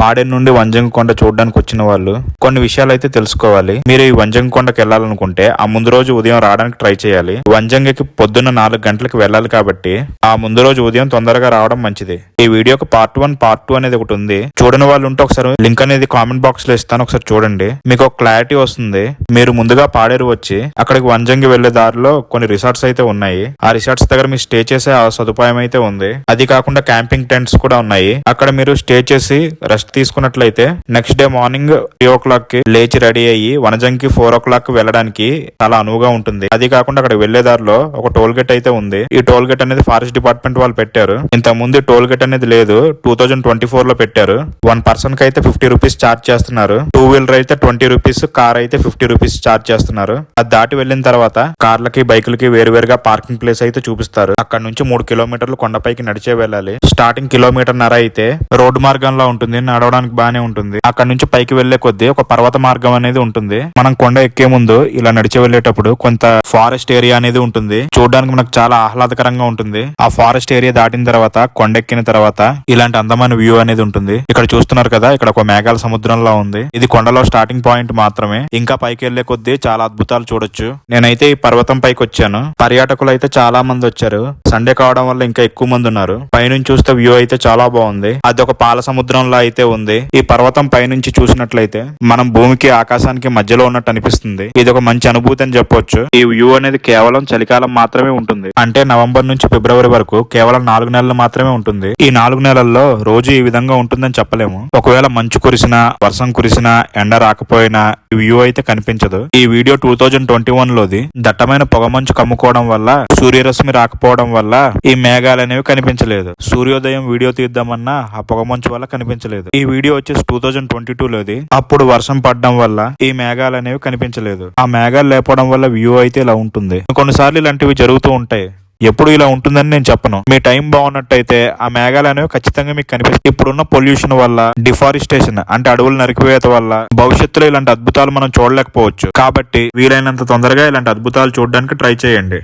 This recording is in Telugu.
పాడేరు నుండి వంజంగి కొండ చూడడానికి వచ్చిన వాళ్ళు కొన్ని విషయాలు అయితే తెలుసుకోవాలి. మీరు ఈ వంజంగి కొండకి వెళ్ళాలనుకుంటే ఆ ముందు రోజు ఉదయం రావడానికి ట్రై చేయాలి. వంజంగికి పొద్దున్న నాలుగు గంటలకు వెళ్ళాలి కాబట్టి ఆ ముందు రోజు ఉదయం తొందరగా రావడం మంచిది. ఈ వీడియోకి పార్ట్ వన్ పార్ట్ టూ అనేది ఒకటి ఉంది. చూడని వాళ్ళు ఉంటే ఒకసారి లింక్ అనేది కామెంట్ బాక్స్లో ఇస్తాను. ఒకసారి చూడండి. మీకు ఒక క్లారిటీ వస్తుంది. మీరు ముందుగా పాడేరు వచ్చి అక్కడికి వంజంగి వెళ్ళే దారిలో కొన్ని రిసార్ట్స్ అయితే ఉన్నాయి. ఆ రిసార్ట్స్ దగ్గర మీరు స్టే చేసే ఆ సదుపాయం అయితే ఉంది. అది కాకుండా క్యాంపింగ్ టెంట్స్ కూడా ఉన్నాయి. అక్కడ మీరు స్టే చేసి రెస్ట్ తీసుకున్నట్లయితే నెక్స్ట్ డే మార్నింగ్ త్రీ ఓ క్లాక్కి లేచి రెడీ అయ్యి వనజంకి ఫోర్ ఓ క్లాక్ వెళ్ళడానికి చాలా అనువుగా ఉంటుంది. అది కాకుండా అక్కడ వెళ్ళే దారిలో ఒక టోల్ గేట్ అయితే ఉంది. ఈ టోల్ గేట్ అనేది ఫారెస్ట్ డిపార్ట్మెంట్ వాళ్ళు పెట్టారు. ఇంత ముందు టోల్ గేట్ అనేది లేదు. టూ థౌజండ్ ట్వంటీ ఫోర్లో పెట్టారు. వన్ పర్సన్కి అయితే ఫిఫ్టీ రూపీస్ చార్జ్ చేస్తున్నారు. టూ వీలర్ అయితే ట్వంటీ రూపీస్ కార్ అయితే ఫిఫ్టీ రూపీస్ చార్జ్ చేస్తున్నారు. అది దాటి వెళ్ళిన తర్వాత కార్లకి బైకులకి వేరు వేరుగా పార్కింగ్ ప్లేస్ అయితే చూపిస్తారు. అక్కడ నుంచి మూడు కిలోమీటర్లు కొండపైకి నడిచే వెళ్ళాలి. స్టార్టింగ్ కిలోమీటర్ నర అయితే రోడ్డు మార్గంలో ఉంటుంది నడవడానికి బానే ఉంటుంది. అక్కడ నుంచి పైకి వెళ్ళే కొద్దీ ఒక పర్వత మార్గం అనేది ఉంటుంది. మనం కొండ ఎక్కే ముందు ఇలా నడిచి వెళ్ళేటప్పుడు కొంత ఫారెస్ట్ ఏరియా అనేది ఉంటుంది. చూడడానికి మనకు చాలా ఆహ్లాదకరంగా ఉంటుంది. ఆ ఫారెస్ట్ ఏరియా దాటిన తర్వాత కొండ ఎక్కిన తర్వాత ఇలాంటి అందమైన వ్యూ అనేది ఉంటుంది. ఇక్కడ చూస్తున్నారు కదా ఇక్కడ ఒక మేఘాల సముద్రంలో ఉంది. ఇది కొండలో స్టార్టింగ్ పాయింట్ మాత్రమే. ఇంకా పైకి వెళ్ళే కొద్దీ చాలా అద్భుతాలు చూడొచ్చు. నేనైతే ఈ పర్వతం పైకి వచ్చాను. పర్యాటకులు అయితే చాలా మంది వచ్చారు. సండే కావడం వల్ల ఇంకా ఎక్కువ మంది ఉన్నారు. పైనుంచి చూస్తే వ్యూ అయితే చాలా బాగుంది. అది ఒక పాల సముద్రంలో అయితే ఉంది. ఈ పర్వతం పైనుంచి చూసినట్లయితే మనం భూమికి ఆకాశానికి మధ్యలో ఉన్నట్టు అనిపిస్తుంది. ఇది ఒక మంచి అనుభూతి అని చెప్పొచ్చు. ఈ వ్యూ అనేది కేవలం చలికాలం మాత్రమే ఉంటుంది. అంటే నవంబర్ నుంచి ఫిబ్రవరి వరకు కేవలం నాలుగు నెలలు మాత్రమే ఉంటుంది. ఈ నాలుగు నెలల్లో రోజు ఈ విధంగా ఉంటుందని చెప్పలేము. ఒకవేళ మంచు కురిసినా వర్షం కురిసినా ఎండ రాకపోయినా ఈ వ్యూ అయితే కనిపించదు. ఈ video two thousand twenty one లోది దట్టమైన పొగమంచు కమ్ముకోవడం వల్ల సూర్యరశ్మి రాకపోవడం వల్ల ఈ మేఘాలు అనేవి కనిపించలేదు. సూర్యోదయం వీడియో తీద్దామన్నా ఆ పొగమంచు వల్ల కనిపించలేదు. ఈ వీడియో వచ్చేసి టూ థౌజండ్ ట్వంటీ టూలోది. అప్పుడు వర్షం పడడం వల్ల ఈ మేఘాలు అనేవి కనిపించలేదు. ఆ మేఘాలు లేకపోవడం వల్ల వ్యూ అయితే ఇలా ఉంటుంది. కొన్నిసార్లు ఇలాంటివి జరుగుతూ ఉంటాయి. ఎప్పుడు ఇలా ఉంటుందని నేను చెప్పను. మీ టైం బాగున్నట్టయితే ఆ మేఘాలు అనేవి ఖచ్చితంగా మీకు కనిపిస్తాయి. ఇప్పుడున్న పొల్యూషన్ వల్ల డిఫారెస్టేషన్ అంటే అడవులు నరికివేత వల్ల భవిష్యత్తులో ఇలాంటి అద్భుతాలు మనం చూడలేకపోవచ్చు. కాబట్టి వీలైనంత తొందరగా ఇలాంటి అద్భుతాలు చూడడానికి ట్రై చేయండి.